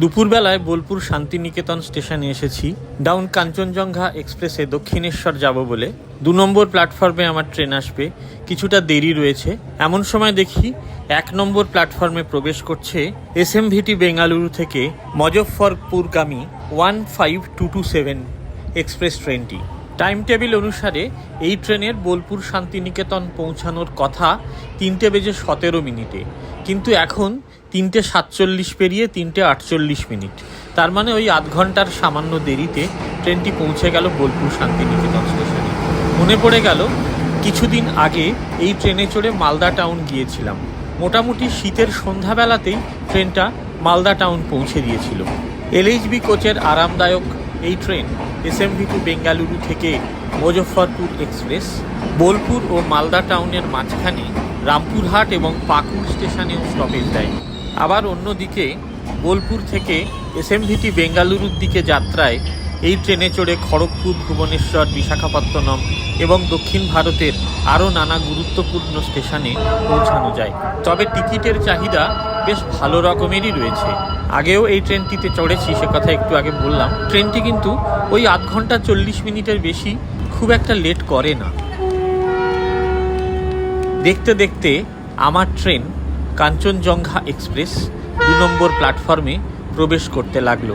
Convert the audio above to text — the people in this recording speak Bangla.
দুপুরবেলায় বোলপুর শান্তিনিকেতন স্টেশনে এসেছি। ডাউন কাঞ্চনজঙ্ঘা এক্সপ্রেসে দক্ষিণেশ্বর যাব বলে দু নম্বর প্ল্যাটফর্মে আমার ট্রেন আসবে। কিছুটা দেরি রয়েছে। এমন সময় দেখি এক নম্বর প্ল্যাটফর্মে প্রবেশ করছে এসএমভিটি বেঙ্গালুরু থেকে মজফ্ফরপুরগামী one five two two seven express ট্রেনটি। টাইম টেবিল অনুসারে এই ট্রেনের বোলপুর শান্তিনিকেতন পৌঁছানোর কথা তিনটে বেজে সতেরো মিনিটে। কিন্তু এখন তিনটে সাতচল্লিশ পেরিয়ে তিনটে আটচল্লিশ মিনিট। তার মানে ওই আধ ঘণ্টার সামান্য দেরিতে ট্রেনটি পৌঁছে গেল বোলপুর শান্তিনিকেতন স্টেশনে। মনে পড়ে গেল, কিছুদিন আগে এই ট্রেনে চড়ে মালদা টাউন গিয়েছিলাম। মোটামুটি শীতের সন্ধ্যাবেলাতেই ট্রেনটা মালদা টাউন পৌঁছে দিয়েছিল। এলএইচবি কোচের আরামদায়ক এই ট্রেন এসএমভি টু বেঙ্গালুরু থেকে মুজফ্ফরপুর এক্সপ্রেস, বোলপুর ও মালদা টাউনের মাঝখানে রামপুরহাট এবং পাকুড় স্টেশনেও স্টপেজ দেয়। আবার অন্যদিকে বোলপুর থেকে এসএমভিটি বেঙ্গালুরুর দিকে যাত্রায় এই ট্রেনে চড়ে খড়গপুর, ভুবনেশ্বর, বিশাখাপত্তনম এবং দক্ষিণ ভারতের আরও নানা গুরুত্বপূর্ণ স্টেশনে পৌঁছানো যায়। তবে টিকিটের চাহিদা বেশ ভালো রকমেরই রয়েছে। আগেও এই ট্রেনটিতে চড়েছি, সে কথা একটু আগে বললাম। ট্রেনটি কিন্তু ওই আধ ঘণ্টা চল্লিশ মিনিটের বেশি খুব একটা লেট করে না। দেখতে দেখতে আমার ট্রেন কাঞ্চনজঙ্ঘা এক্সপ্রেস দু নম্বর প্ল্যাটফর্মে প্রবেশ করতে লাগল।